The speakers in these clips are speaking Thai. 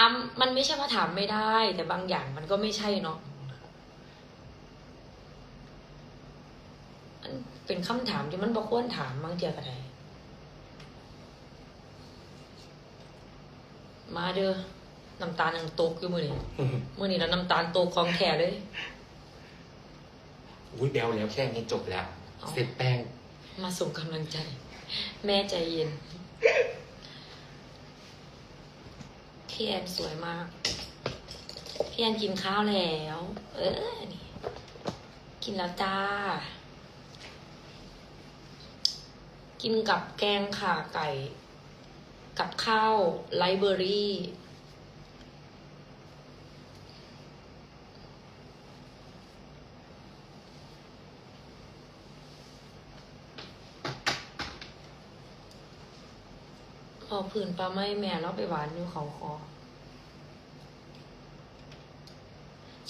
ามไม่ได้ แต่บางอย่างมันก็ไม่ใช่เนาะมันเป็นคำถามที่มันบ่ควรถามบางเทียก็ได้มาเด้อน้ำตาลยังตกอยู่มือนี้มือนี้แล้วน้ำตาลตกของแท้เลยอุ้ยเบลแล้วแค่นี้จบแล้วเอาเสร็จแป้ง มาส่งกำลังใจ แม่ใจเย็น พี่แอนสวยมาก พี่แอนกินข้าวแล้ว เออนี่กินแล้วจ้า กินกับแกงข่าไก่ กับข้าวไลเบอรี่พอผื่นปลาไม้แม่เราไปหวานอยู่เขาคอ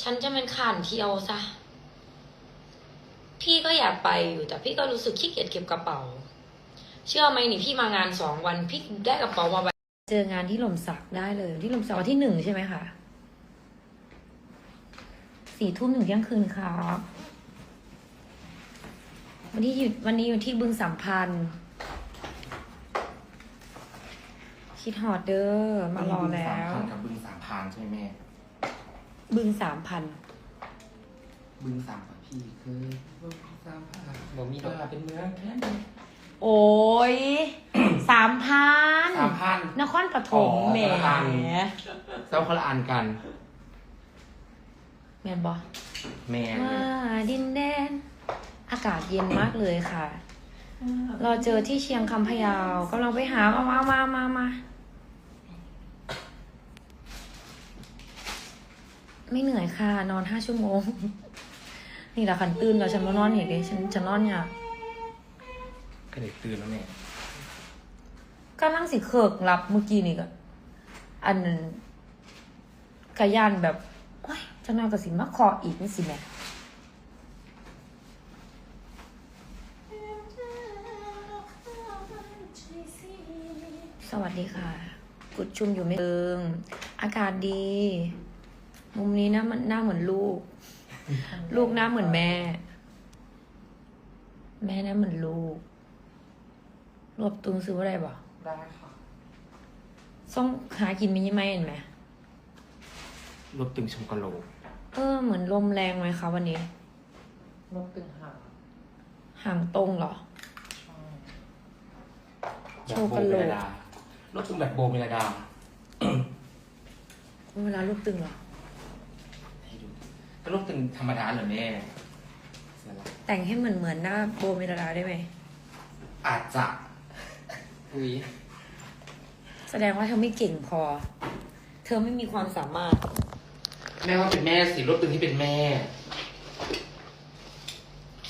ฉันจะเป็นข่านเที่ยวซะ พี่ก็อยากไปอยู่แต่พี่ก็รู้สึกขี้เกียจเก็บกระเป๋า เชื่อไหมนี่พี่มางานสองวันพี่ได้กระเป๋ามาใบเจองานที่หล่มสักได้เลย ที่หล่มสักวันที่หนึ่งใช่ไหมคะสี่ทุ่มถึงเที่ยงคืนครับวันนี้อยู่วันนี้อยู่ที่บึงสัมพันธ์ คิดฮอดเดอร์มารอแล้ว บึงสามพันกับบึงสามพานใช่ไหมแม่ บึงสามพันบึงสามพันพี่คือบึงสามพันบ่มีดอกเป็นเมืองแค่นี้โอ้ยสามพันสามพันนครปฐมอ๋อแหมสามพันเจ้าคนละอันกัน แมนบอแม่มาดินแดน อากาศเย็นมากเลยค่ะ เราเจอที่เชียงคำพะเยาวกำลังไปหามามามามามา ไม่เหนื่อยค่ะ นอนห้าชั่วโมง นี่แหละขันตื่นแล้วฉันมานอนเห็นดิฉันฉันนอนเนี่ยก็เด็กตื่นแล้วแม่กำลังสิเคิกรับเมื่อกี้นี่ก็อันกระยานแบบโอ้ยจะนอนกับสิมาคออีกนี่สิแม่สวัสดีค่ะ กุดชุมอยู่ไม่เอิงอากาศดี มุมนี้นะมันหน้าเหมือนลูก ลูกหน้าเหมือนแม่ แม่หน้าเหมือนลูก รวบตึงซื้ออะไรบ่ได้ค่ะต้องหากินมินิไม่เห็นไหมรถตึงชมกะโหลกเออเหมือนลมแรงไหมคะวันนี้รถตึงห่างห่างตรงเหรอโชว์กะโหลกรถตึงแบบโบเมลดา เวลาลูกตึงเหรอให้ดู ก็รถตึงธรรมดาเหรอแม่เสร็จแล้วแต่งให้เหมือนเหมือนหน้าโบเมลดาได้ไหม อาจจะอุ้ยแสดงว่าเธอไม่เก่งพอ เธอไม่มีความสามารถ แม่ว่าเป็นแม่สิรถตึงที่เป็นแม่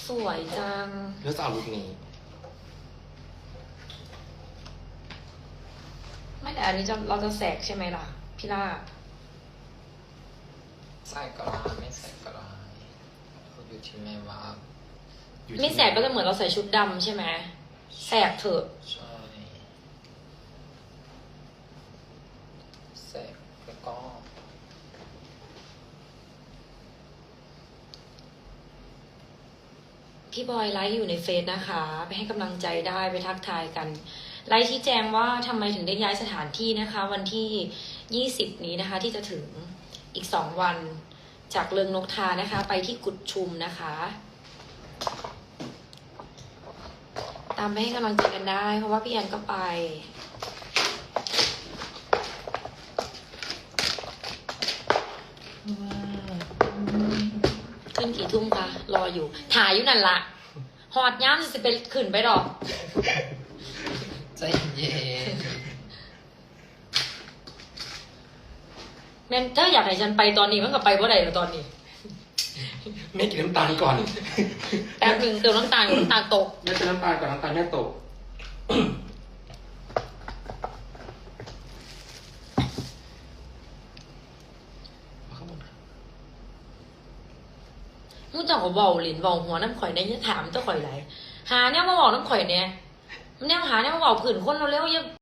สวยจัง แล้วจะเอาลูกนี้ ไม่แต่อันนี้จะเราจะแสกใช่ไหมล่ะ พี่ล่า ใส่ก็ได้ไม่ใส่ก็ได้อยู่ที่แม่ว่าอยู่ที่ไม่แสกก็จะเหมือนเราใส่ชุดดำใช่ไหมแสกเถอะใช่แสกแล้วก็พี่บอยไลฟ์อยู่ในเฟซนะคะ ไปให้กำลังใจได้ไปทักทายกัน ไลฟ์ที่แจงว่าทำไมถึงได้ย้ายสถานที่นะคะ วันที่ 20 นี้นะคะที่จะถึง อีก2วัน จากเรืองนกทานะคะ ไปที่กุดชุมนะคะ ตามไปให้กำลังใจกันได้ เพราะว่าพี่แอนก็ไปขึ้นกี่ทุ่มคะรออยู่ ถ่ายอยู่นั่นละหอดย้ำจะไปขึ้นไปดอก ใจเย็น แม่นถ้าอยากให้ฉันไปตอนนี้มันก็ไปว่าใดแล้วตอนนี้ แม่กินน้ำตาลก่อนแป๊บหนึ่งเติมน้ำตาลอยู่น้ำตาลตก แม่กินน้ำตาลก่อนน้ำตาลแม่ตกข้างบนมู้เจ้าก็เบาหลินเบาหัวน้ำข่อยเนี่ยอย่าถามเจ้าข่อยไหลหาเนี่ยมาบอกน้ำข่อยเนี่ยมันเนี่ยหาเนี่ยมาบอกผื่นคนเราเร็วๆอย่า